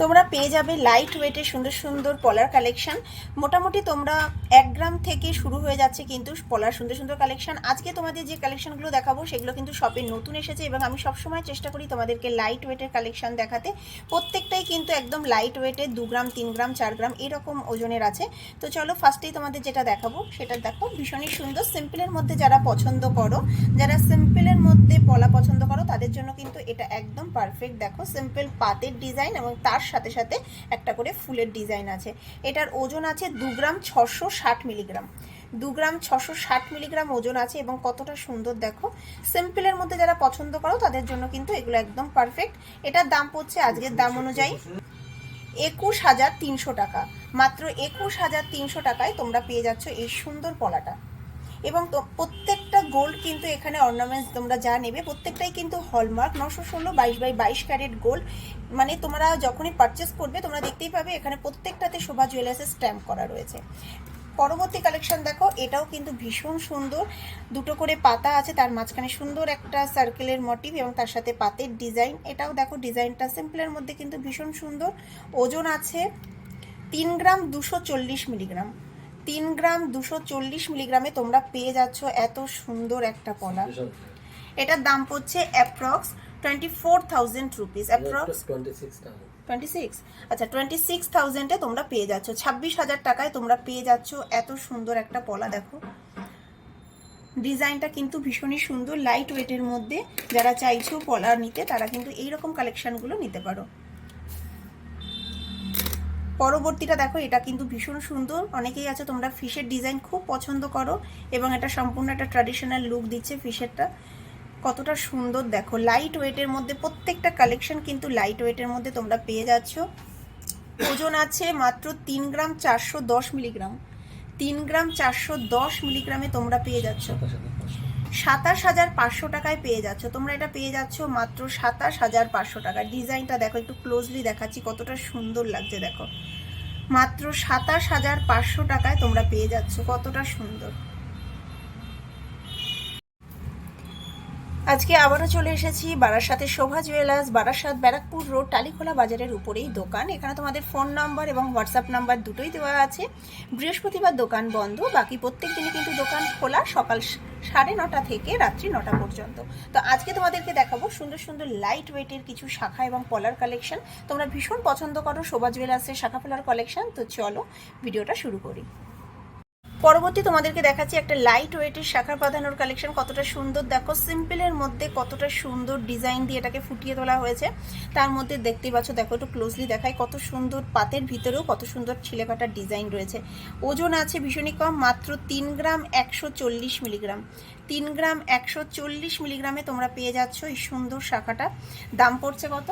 তোমরা পেয়ে যাবে লাইট ওয়েটে সুন্দর সুন্দর পলার কালেকশন মোটামুটি তোমরা এক গ্রাম থেকে শুরু হয়ে যাচ্ছে কিন্তু পলার সুন্দর সুন্দর কালেকশন আজকে তোমাদের যে কালেকশনগুলো দেখাবো, সেগুলো কিন্তু শপে নতুন এসেছে এবং আমি সবসময় চেষ্টা করি তোমাদেরকে লাইট ওয়েটের কালেকশন দেখাতে। প্রত্যেকটাই কিন্তু একদম লাইট ওয়েটের দু গ্রাম, তিন গ্রাম, চার গ্রাম এরকম ওজনের আছে। তো চলো ফার্স্টেই তোমাদের যেটা দেখাবো, সেটা দেখো। ভীষণই সুন্দর সিম্পলের মধ্যে যারা পছন্দ করো, যারা সিম্পলের মধ্যে পলা পছন্দ করো, তাদের জন্য কিন্তু এটা একদম পারফেক্ট দেখো সিম্পল পাতের ডিজাইন এবং তার সাথে সাথে একটা করে ফুলের ডিজাইন আছে। এটার ওজন আছে দু গ্রাম ছশো ষাট মিলিগ্রাম। দু গ্রাম ছশো ষাট মিলিগ্রাম ওজন আছে এবং কতটা সুন্দর দেখো। সিম্পলের মধ্যে যারা পছন্দ করো, তাদের জন্য কিন্তু এগুলো একদম পারফেক্ট এটার দাম পড়ছে আজকের দাম অনুযায়ী একুশ হাজার তিনশো টাকা। মাত্র একুশ হাজার তিনশো টাকায় তোমরা পেয়ে যাচ্ছ এই সুন্দর পলাটা। এবং প্রত্যেকটা গোল্ড কিন্তু এখানে অর্নামেন্টস তোমরা যা নেবে, প্রত্যেকটাই কিন্তু হলমার্ক নশো ষোলো বাইশ বাই বাইশ ক্যারেট গোল্ড মানে তোমরা যখনই পারচেস করবে, তোমরা দেখতেই পাবে এখানে প্রত্যেকটাতে শোভা জুয়েলার্সের স্ট্যাম্প করা রয়েছে। পরবর্তী কালেকশন দেখো, এটাও কিন্তু ভীষণ সুন্দর। দুটো করে পাতা আছে, তার মাঝখানে সুন্দর একটা সার্কেলের মোটিভ এবং তার সাথে পাতের ডিজাইন এটাও দেখো ডিজাইনটা সিম্পলের মধ্যে কিন্তু ভীষণ সুন্দর। ওজন আছে তিন গ্রাম দুশো চল্লিশ মিলিগ্রাম তিন গ্রাম দুশো চল্লিশ মিলিগ্রামে তোমরা পেয়ে যাচ্ছ এত সুন্দর একটা পলা এটার দাম পড়ছে approx twenty four thousand rupees approx twenty six আচ্ছা টোয়েন্টি সিক্স থাউজেন্ডে তোমরা পেয়ে যাচ্ছ। ছাব্বিশ হাজার টাকায় তোমরা পেয়ে যাচ্ছ এত সুন্দর একটা পলা দেখো। ডিজাইনটা কিন্তু ভীষণই সুন্দর লাইট ওয়েটের মধ্যে। যারা চাইছো পলা নিতে তারা কিন্তু এইরকম কালেকশনগুলো নিতে পারো। পরবর্তীটা দেখো, এটা কিন্তু ভীষণ সুন্দর। অনেকেই আছে, তোমরা ফিশের ডিজাইন খুব পছন্দ করো এবং এটা সম্পূর্ণ একটা ট্র্যাডিশনাল লুক দিচ্ছে ফিশেরটা। কতটা সুন্দর দেখো লাইট ওয়েটের মধ্যে প্রত্যেকটা কালেকশন কিন্তু লাইট ওয়েটের মধ্যে তোমরা পেয়ে যাচ্ছ। ওজন আছে মাত্র তিন গ্রাম চারশো দশ মিলিগ্রাম। তিন গ্রাম চারশো দশ মিলিগ্রামে তোমরা পেয়ে যাচ্ছ। সাতাশ হাজার পাঁচশো টাকায় পেয়ে যাচ্ছ। তোমরা এটা পেয়ে যাচ্ছ মাত্র সাতাশ হাজার পাঁচশো টাকা ডিজাইনটা দেখো, একটু ক্লোজলি দেখাচ্ছি, কতটা সুন্দর লাগছে দেখো। মাত্র সাতাশ হাজার পাঁচশো টাকায় তোমরা পেয়ে যাচ্ছ, কতটা সুন্দর। আজকে আবারও চলে এসেছি বারাসাতের শোভা জুয়েলার্স, বারাসাত ব্যারাকপুর রোড, টালিখোলা বাজারের উপরেই দোকান। এখানে তোমাদের ফোন নাম্বার এবং হোয়াটসঅ্যাপ নাম্বার দুটোই দেওয়া আছে। বৃহস্পতিবার দোকান বন্ধ, বাকি প্রত্যেক দিনই কিন্তু দোকান খোলা সকাল সাড়ে নটা থেকে রাত্রি নটা পর্যন্ত। তো আজকে তোমাদেরকে দেখাবো সুন্দর সুন্দর লাইট ওয়েটের কিছু শাখা এবং পলার কালেকশন তোমরা ভীষণ পছন্দ করো শোভা জুয়েলার্সের শাখা পলার কালেকশন তো চলো ভিডিওটা শুরু করি। পরবর্তী তোমাদেরকে দেখাচ্ছি একটা লাইট ওয়েটের শাখা প্রাধান্যর কালেকশন কতটা সুন্দর, দেখো সিম্পলের মধ্যে কতটা সুন্দর ডিজাইন দিয়ে এটাকে ফুটিয়ে তোলা হয়েছে। তার মধ্যে দেখতেই পাচ্ছ, দেখো, একটু ক্লোজলি দেখায় কত সুন্দর পাতের ভিতরেও কত সুন্দর ছিলে কাটার ডিজাইন রয়েছে। ওজন আছে ভীষণই কম, মাত্র তিন গ্রাম একশো চল্লিশ মিলিগ্রাম তিন গ্রাম একশো চল্লিশ মিলিগ্রামে তোমরা পেয়ে যাচ্ছ এই সুন্দর শাখাটা। দাম পড়ছে কত?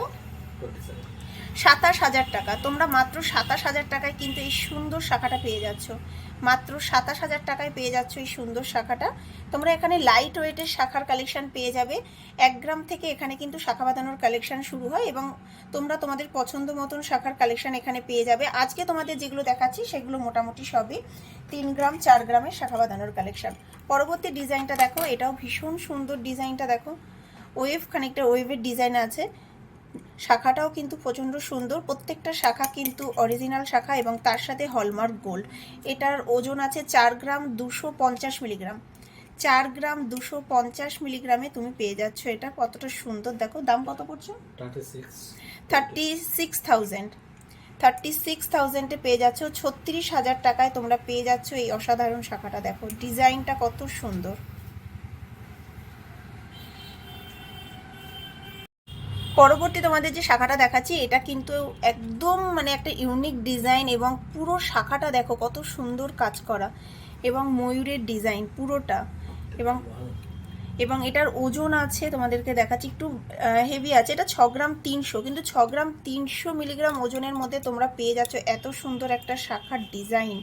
সাতাশ হাজার টাকা। তোমরা মাত্র সাতাশ হাজার টাকায় কিন্তু এই সুন্দর শাখাটা পেয়ে যাচ্ছ। মাত্র সাতাশ হাজার টাকায় পেয়ে যাচ্ছ এই সুন্দর শাখাটা। তোমরা এখানে লাইট ওয়েটের শাখার কালেকশন পেয়ে যাবে। এক গ্রাম থেকে এখানে কিন্তু শাখা বাঁধানোর কালেকশন শুরু হয় এবং তোমরা তোমাদের পছন্দ মতন শাখার কালেকশন এখানে পেয়ে যাবে। আজকে তোমাদের যেগুলো দেখাচ্ছি, সেগুলো মোটামুটি সবই তিন গ্রাম, চার গ্রামের শাখা বাঁধানোর কালেকশন পরবর্তী ডিজাইনটা দেখো, এটাও ভীষণ সুন্দর ডিজাইনটা দেখো। ওয়েভ খানিকটা ওয়েভের ডিজাইন আছে। শাখাটাও কিন্তু প্রচণ্ড সুন্দর। প্রত্যেকটা শাখা কিন্তু অরিজিনাল শাখা এবং তার সাথে হলমার্ক গোল্ড এটার ওজন আছে চার গ্রাম দুশো পঞ্চাশ মিলিগ্রাম চার গ্রাম দুশো পঞ্চাশ মিলিগ্রামে তুমি পেয়ে যাচ্ছ এটা। কতটা সুন্দর। দেখো দাম কত পড়ছে? Thirty six thousand thirty six থাউজেন্ডে পেয়ে যাচ্ছ। ছত্রিশ হাজার টাকায় তোমরা পেয়ে যাচ্ছ এই অসাধারণ শাখাটা। দেখো ডিজাইনটা কত সুন্দর। পরবর্তী তোমাদের যে শাখাটা দেখাচ্ছি, এটা কিন্তু একদম মানে একটা ইউনিক ডিজাইন এবং পুরো শাখাটা দেখো কত সুন্দর কাজ করা এবং ময়ূরের ডিজাইন পুরোটা এবং এবং এটার ওজন আছে তোমাদেরকে দেখাচ্ছি, একটু হেভি আছে। এটা ছ গ্রাম তিনশো, কিন্তু ছ গ্রাম তিনশো মিলিগ্রাম ওজনের মধ্যে তোমরা পেয়ে যাচ্ছ এত সুন্দর একটা শাখার ডিজাইন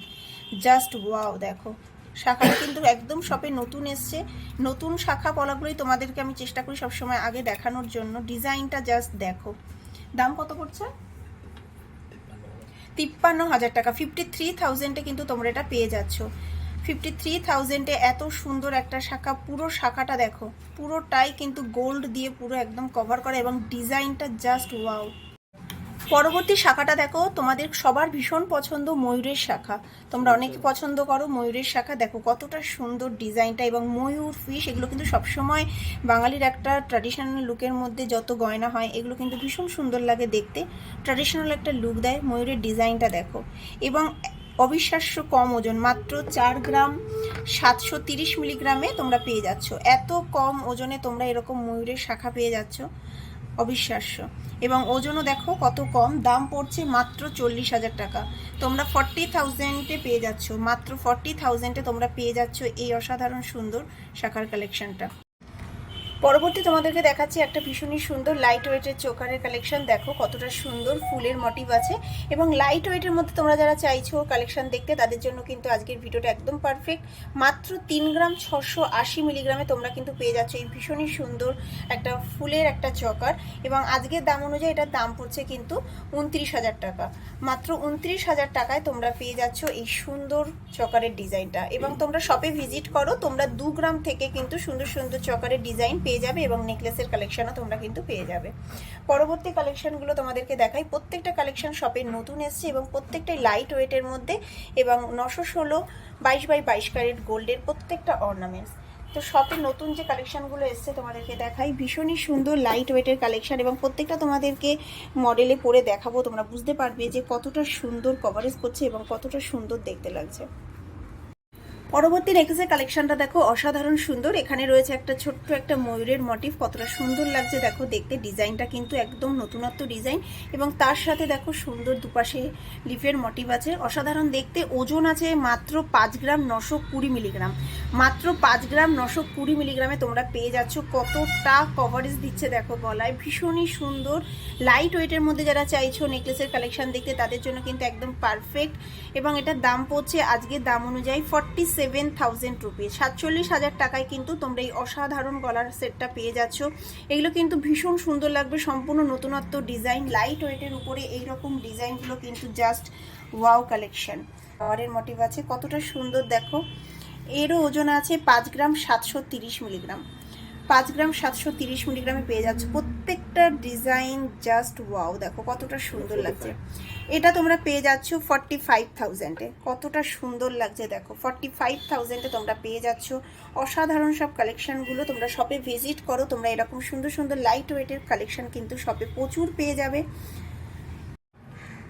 জাস্ট ওয়াও দেখো। শাখাটা কিন্তু একদম শপে নতুন এসছে। নতুন শাখা পলাগুলোই তোমাদেরকে আমি চেষ্টা করি সবসময় আগে দেখানোর জন্য। ডিজাইনটা জাস্ট দেখো। দাম কত পড়ছে? তিপ্পান্ন হাজার টাকা। ফিফটি থ্রি থাউজেন্ডে কিন্তু তোমরা এটা পেয়ে যাচ্ছ। ফিফটি থ্রি থাউজেন্ডে এত সুন্দর একটা শাখা, পুরো শাখাটা দেখো। পুরোটাই কিন্তু গোল্ড দিয়ে পুরো একদম কভার করা এবং ডিজাইনটা জাস্ট ওয়াও পরবর্তী শাখাটা দেখো তোমাদের সবার ভীষণ পছন্দ ময়ূরের শাখা। তোমরা অনেকে পছন্দ করো ময়ূরের শাখা। দেখো কতটা সুন্দর ডিজাইনটা এবং ময়ূর ফিশ এগুলো কিন্তু সবসময় বাঙালির একটা ট্র্যাডিশনাল লুকের মধ্যে যত গয়না হয় এগুলো কিন্তু ভীষণ সুন্দর লাগে দেখতে। ট্র্যাডিশনাল একটা লুক দেয় ময়ূরের ডিজাইনটা দেখো। এবং অবিশ্বাস্য কম ওজন মাত্র চার গ্রাম সাতশো তিরিশ মিলিগ্রামে তোমরা পেয়ে যাচ্ছ। এত কম ওজনে তোমরা এরকম ময়ূরের শাখা পেয়ে যাচ্ছ। অবিশ্বাস্য। এবং ওজনও দেখো কত কম, দাম পড়ছে মাত্র চল্লিশ হাজার টাকা। তোমরা ফর্টি থাউজেন্ডে পেয়ে যাচ্ছ। মাত্র ফর্টি থাউজেন্ডে তোমরা পেয়ে যাচ্ছ এই অসাধারণ সুন্দর শাখার কালেকশনটা পরবর্তী তোমাদেরকে দেখাচ্ছি একটা ভীষণই সুন্দর লাইট ওয়েটের চোকারের কালেকশন দেখো কতটা সুন্দর ফুলের মোটিভ আছে। এবং লাইট ওয়েটের মধ্যে তোমরা যারা চাইছো কালেকশন দেখতে, তাদের জন্য কিন্তু আজকের ভিডিওটা একদম পারফেক্ট মাত্র তিন গ্রাম ছশো আশি মিলিগ্রামে তোমরা কিন্তু পেয়ে যাচ্ছ এই ভীষণই সুন্দর একটা ফুলের একটা চকার। এবং আজকের দাম অনুযায়ী এটার দাম পড়ছে কিন্তু উনত্রিশ হাজার টাকা। মাত্র উনত্রিশ হাজার টাকায় তোমরা পেয়ে যাচ্ছ এই সুন্দর চকারের ডিজাইনটা এবং তোমরা শপে ভিজিট করো, তোমরা দু গ্রাম থেকে কিন্তু সুন্দর সুন্দর চকারের ডিজাইন পেয়ে যাবে এবং নেকলেসের কালেকশনও তোমরা কিন্তু পেয়ে যাবে। পরবর্তী কালেকশনগুলো তোমাদেরকে দেখাই। প্রত্যেকটা কালেকশন শপে নতুন এসছে এবং প্রত্যেকটাই লাইট ওয়েটের মধ্যে এবং নশো ষোলো বাইশ বাই বাইশ ক্যারেট গোল্ডের প্রত্যেকটা অর্নামেন্টস তো শপে নতুন যে কালেকশনগুলো এসছে তোমাদেরকে দেখাই। ভীষণই সুন্দর লাইট ওয়েটের কালেকশন এবং প্রত্যেকটা তোমাদেরকে মডেলে পরে দেখাবো। তোমরা বুঝতে পারবে যে কতটা সুন্দর কভারেজ করছে এবং কতটা সুন্দর দেখতে লাগছে। পরবর্তী নেকলেসের কালেকশনটা দেখো অসাধারণ সুন্দর। এখানে রয়েছে একটা ছোট্ট একটা ময়ূরের মোটিভ কতটা সুন্দর লাগছে। দেখো, দেখতে ডিজাইনটা কিন্তু একদম নতুনত্ব ডিজাইন এবং তার সাথে দেখো সুন্দর দুপাশে লিফের মোটিভ আছে। অসাধারণ দেখতে, ওজন আছে মাত্র পাঁচ গ্রাম নশো কুড়ি মিলিগ্রাম মাত্র পাঁচ গ্রাম নশো কুড়ি মিলিগ্রামে তোমরা পেয়ে যাচ্ছ। কতটা কভারেজ দিচ্ছে দেখো গলায়। ভীষণই সুন্দর। লাইট ওয়েটের মধ্যে যারা চাইছো নেকলেসের কালেকশন দেখতে, তাদের জন্য কিন্তু একদম পারফেক্ট এবং এটার দাম পড়ছে আজকের দাম অনুযায়ী ফর্টি সেভেন থাউজেন্ড রুপিস সাতচল্লিশ হাজার টাকায় কিন্তু তোমরা এই অসাধারণ গলার সেটটা পেয়ে যাচ্ছ। এগুলো কিন্তু ভীষণ সুন্দর লাগবে, সম্পূর্ণ নতুনত্ব ডিজাইন লাইট ওয়েটের উপরে এইরকম ডিজাইনগুলো কিন্তু জাস্ট ওয়াও কালেকশন পাওয়ারের মোটিভ আছে, কতটা সুন্দর দেখো। এরও ওজন আছে পাঁচ গ্রাম সাতশো তিরিশ মিলিগ্রাম। পাঁচ গ্রাম সাতশো তিরিশ মিলিগ্রামে পেয়ে যাচ্ছ। প্রত্যেকটা ডিজাইন জাস্ট ওয়াও দেখো কতটা সুন্দর লাগছে। এটা তোমরা পেয়ে যাচ্ছ ফর্টি ফাইভ থাউজেন্ডে কতটা সুন্দর লাগছে দেখো। ফর্টি ফাইভ থাউজেন্ডে তোমরা পেয়ে যাচ্ছ। অসাধারণ সব কালেকশানগুলো তোমরা শপে ভিজিট করো। তোমরা এরকম সুন্দর সুন্দর লাইট ওয়েটের কালেকশান কিন্তু শপে প্রচুর পেয়ে যাবে।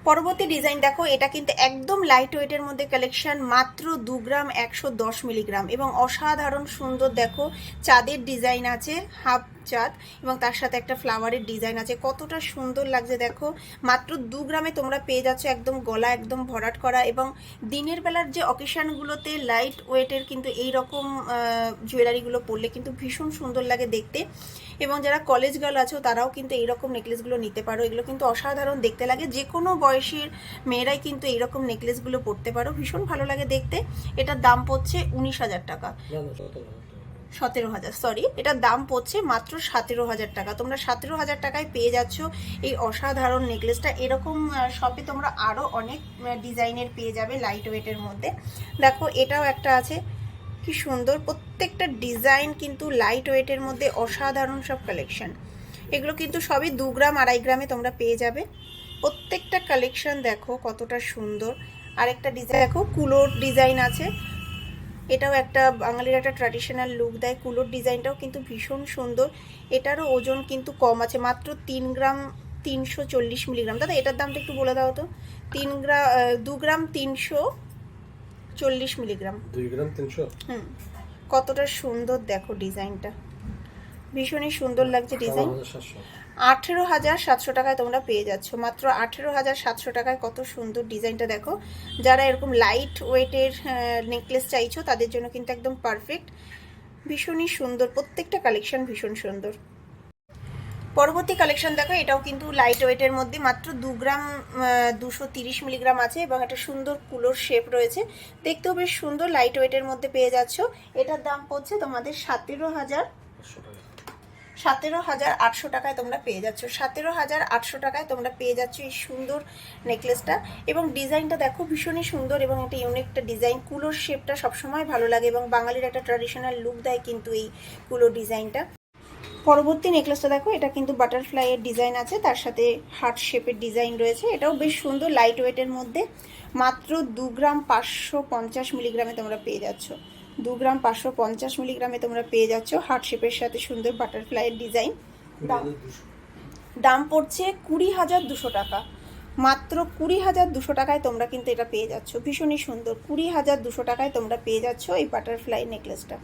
পরবর্তী ডিজাইন দেখো, এটা কিন্তু একদম লাইট ওয়েটের মধ্যে কালেকশন মাত্র দু গ্রাম একশো দশ মিলিগ্রাম এবং অসাধারণ সুন্দর দেখো, চাঁদের ডিজাইন আছে, হাফ চাঁদ এবং তার সাথে একটা ফ্লাওয়ারের ডিজাইন আছে। কতটা সুন্দর লাগছে দেখো। মাত্র দু গ্রামে তোমরা পেয়ে যাচ্ছ একদম গলা একদম ভরাট করা এবং দিনের বেলার যে অকেশানগুলোতে লাইট ওয়েটের কিন্তু এই রকম জুয়েলারিগুলো পরলে কিন্তু ভীষণ সুন্দর লাগে দেখতে। এবং যারা কলেজ গার্ল আছো, তারাও কিন্তু এইরকম নেকলেসগুলো নিতে পারো। এগুলো কিন্তু অসাধারণ দেখতে লাগে। যে কোনো বয়সের মেয়েরাই কিন্তু এইরকম নেকলেসগুলো পরতে পারো। ভীষণ ভালো লাগে দেখতে। এটার দাম পড়ছে উনিশ হাজার টাকা। সতেরো হাজার সরি এটার দাম পড়ছে মাত্র সতেরো হাজার টাকা। তোমরা সতেরো হাজার টাকায় পেয়ে যাচ্ছ এই অসাধারণ নেকলেসটা এরকম শপে তোমরা আরও অনেক ডিজাইনের পেয়ে যাবে লাইট ওয়েটের মধ্যে। দেখো, এটাও একটা আছে। কি সুন্দর, প্রত্যেকটা ডিজাইন কিন্তু লাইট ওয়েটের মধ্যে অসাধারণ সব কালেকশন এগুলো কিন্তু সবই দু গ্রাম, আড়াই গ্রামে তোমরা পেয়ে যাবে। প্রত্যেকটা কালেকশন দেখো কতটা সুন্দর। আরেকটা ডিজাইন দেখো, কুলোর ডিজাইন আছে। এটাও একটা বাঙালির একটা ট্র্যাডিশনাল লুক দেয়। কুলোর ডিজাইনটাও কিন্তু ভীষণ সুন্দর। এটারও ওজন কিন্তু কম আছে। মাত্র তিন গ্রাম তিনশো চল্লিশ মিলিগ্রাম। দাদা এটার দামটা একটু বলে দাও তো। তিন গ্রাম দু গ্রাম তিনশো চল্লিশ মিলিগ্রাম। দুই গ্রাম তিনশো? হুম। কতটা সুন্দর দেখো ডিজাইনটা। ভীষণই সুন্দর লাগছে ডিজাইন আঠেরো হাজার সাতশো টাকায় তোমরা পেয়ে যাচ্ছ। মাত্র আঠেরো হাজার সাতশো টাকায় কত সুন্দর ডিজাইনটা দেখো। যারা এরকম লাইট ওয়েটের নেকলেস চাইছো তাদের জন্য কিন্তু একদম পারফেক্ট ভীষণই সুন্দর। প্রত্যেকটা কালেকশন ভীষণ সুন্দর। পরবর্তী কালেকশন দেখো এটাও কিন্তু লাইট ওয়েটের মধ্যে। মাত্র দু গ্রাম দুশো তিরিশ মিলিগ্রাম আছে এবং একটা সুন্দর কুলোর শেপ রয়েছে। দেখতেও বেশ সুন্দর লাইট ওয়েটের মধ্যে পেয়ে যাচ্ছ। এটার দাম পড়ছে তোমাদের সতেরো হাজার সতেরো হাজার আটশো টাকায় তোমরা পেয়ে যাচ্ছ। সতেরো হাজার আটশো টাকায় তোমরা পেয়ে যাচ্ছ এই সুন্দর নেকলেসটা। এবং ডিজাইনটা দেখো ভীষণই সুন্দর এবং একটা ইউনিকটা ডিজাইন। কুলোর শেপটা সবসময় ভালো লাগে এবং বাঙালির একটা ট্র্যাডিশনাল লুক দেয় কিন্তু এই কুলোর ডিজাইনটা। পরবর্তী নেকলেসটা দেখো, এটা কিন্তু বাটারফ্লাই এর ডিজাইন আছে, তার সাথে হার্ট শেপের ডিজাইন রয়েছে। এটাও বেশ সুন্দর লাইট ওয়েটের মধ্যে। মাত্র দু গ্রাম পাঁচশো পঞ্চাশ মিলিগ্রামে তোমরা পেয়ে যাচ্ছ। দু গ্রাম পাঁচশো পঞ্চাশ মিলিগ্রামে তোমরা পেয়ে যাচ্ছ হার্ট শেপের সাথে সুন্দর বাটারফ্লাইয়ের ডিজাইন। দাম দাম পড়ছে কুড়ি হাজার দুশো টাকা। মাত্র কুড়ি হাজার দুশো টাকায় তোমরা কিন্তু এটা পেয়ে যাচ্ছ। ভীষণই সুন্দর। কুড়ি হাজার দুশো টাকায় তোমরা পেয়ে যাচ্ছ এই বাটারফ্লাই নেকলেসটা।